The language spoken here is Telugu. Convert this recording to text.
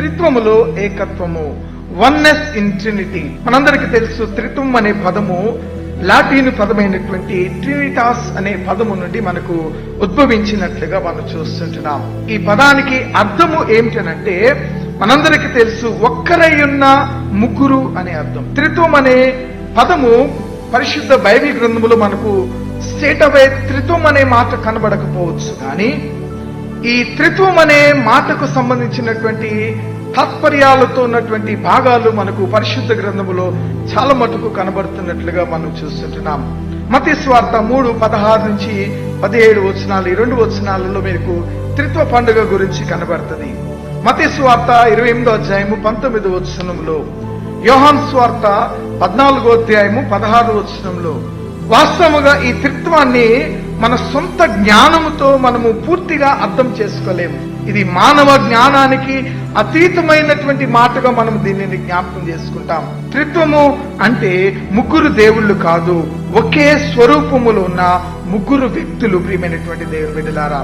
త్రిత్వములో ఏకత్వము వన్నెస్ ఇన్ ట్రినిటీ మనందరికీ తెలుసు త్రిత్వం అనే పదము లాటిన్ పదమైనటువంటి ట్రినిటాస్ అనే పదము నుండి మనకు ఉద్భవించినట్లుగా మనం చూస్తుంటున్నాం. ఈ పదానికి అర్థము ఏమిటనంటే మనందరికి తెలుసు ఒక్కరై ఉన్న ముగ్గురు అనే అర్థం. త్రిత్వం అనే పదము పరిశుద్ధ బైబిల్ గ్రంథములో మనకు స్టేట్ అవే త్రిత్వం అనే మాట కనబడకపోవచ్చు. కానీ ఈ త్రిత్వం అనే మాటకు సంబంధించినటువంటి తాత్పర్యాలతో ఉన్నటువంటి భాగాలు మనకు పరిశుద్ధ గ్రంథములో చాలా మటుకు కనబడుతున్నట్లుగా మనం చూస్తుంటున్నాం. మతి స్వార్థ మూడు పదహారు నుంచి పదిహేడు వచనాలు ఈ రెండు వచనాలలో మీకు త్రిత్వ పండుగ గురించి కనబడుతుంది. మతి స్వార్థ ఇరవై ఎనిమిదో అధ్యాయము పంతొమ్మిది వచనంలో యోహాన్ స్వార్థ పద్నాలుగో అధ్యాయము పదహారు వచనంలో వాస్తవముగా ఈ త్రిత్వాన్ని మన సొంత జ్ఞానముతో మనము పూర్తిగా అర్థం చేసుకోలేము. ఇది మానవ జ్ఞానానికి అతీతమైనటువంటి మాటగా మనం దీనిని జ్ఞాపకం చేసుకుంటాం. త్రిత్వము అంటే ముగ్గురు దేవుళ్ళు కాదు ఒకే స్వరూపములో ఉన్న ముగ్గురు వ్యక్తులు ప్రియమైనటువంటి దేవుని బిడ్డలారా.